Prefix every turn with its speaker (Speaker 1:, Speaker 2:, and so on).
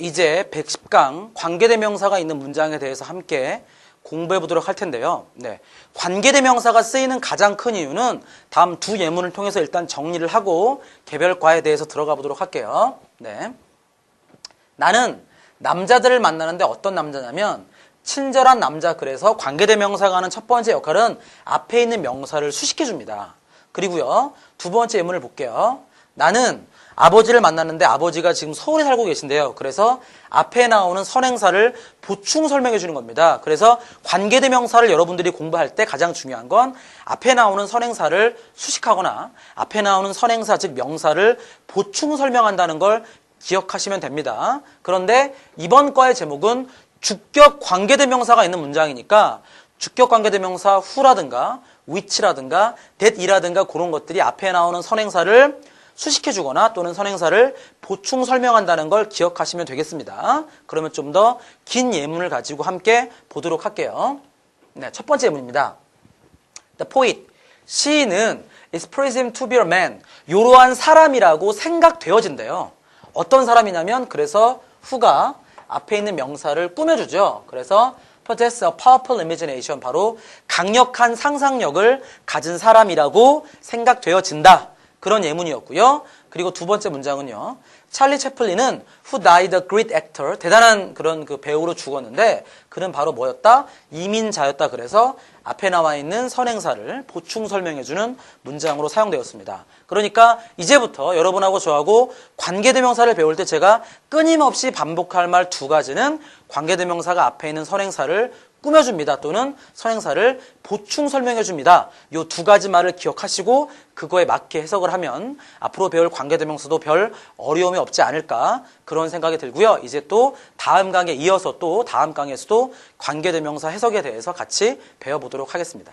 Speaker 1: 이제 110강 관계대명사가 있는 문장에 대해서 함께 공부해 보도록 할 텐데요. 네. 관계대명사가 쓰이는 가장 큰 이유는 다음 두 예문을 통해서 일단 정리를 하고 개별과에 대해서 들어가 보도록 할게요. 네. 나는 남자들을 만나는데 어떤 남자냐면 친절한 남자 그래서 관계대명사가 하는 첫 번째 역할은 앞에 있는 명사를 수식해 줍니다. 그리고요. 두 번째 예문을 볼게요. 나는 아버지를 만났는데 아버지가 지금 서울에 살고 계신데요. 그래서 앞에 나오는 선행사를 보충 설명해 주는 겁니다. 그래서 관계대명사를 여러분들이 공부할 때 가장 중요한 건 앞에 나오는 선행사를 수식하거나 앞에 나오는 선행사 즉 명사를 보충 설명한다는 걸 기억하시면 됩니다. 그런데 이번 과의 제목은 주격 관계대명사가 있는 문장이니까 주격 관계대명사 who라든가 which라든가 that이라든가 그런 것들이 앞에 나오는 선행사를 수식해 주거나 또는 선행사를 보충 설명한다는 걸 기억하시면 되겠습니다. 그러면 좀 더 긴 예문을 가지고 함께 보도록 할게요. 네, 첫 번째 예문입니다. The poet. 시인은 is presumed to be a man. 이러한 사람이라고 생각되어진대요. 어떤 사람이냐면 그래서 who가 앞에 있는 명사를 꾸며주죠. 그래서 possess a powerful imagination. 바로 강력한 상상력을 가진 사람이라고 생각되어진다. 그런 예문이었고요. 그리고 두 번째 문장은요. 찰리 채플린은 who died a great actor 대단한 그런 그 배우로 죽었는데 그는 바로 뭐였다? 이민자였다. 그래서 앞에 나와 있는 선행사를 보충 설명해주는 문장으로 사용되었습니다. 그러니까 이제부터 여러분하고 저하고 관계대명사를 배울 때 제가 끊임없이 반복할 말 두 가지는 관계대명사가 앞에 있는 선행사를 꾸며줍니다. 또는 선행사를 보충 설명해줍니다. 이 두 가지 말을 기억하시고 그거에 맞게 해석을 하면 앞으로 배울 관계대명사도 별 어려움이 없지 않을까 그런 생각이 들고요. 이제 또 다음 강에 이어서 또 다음 강에서도 관계대명사 해석에 대해서 같이 배워보도록 하겠습니다.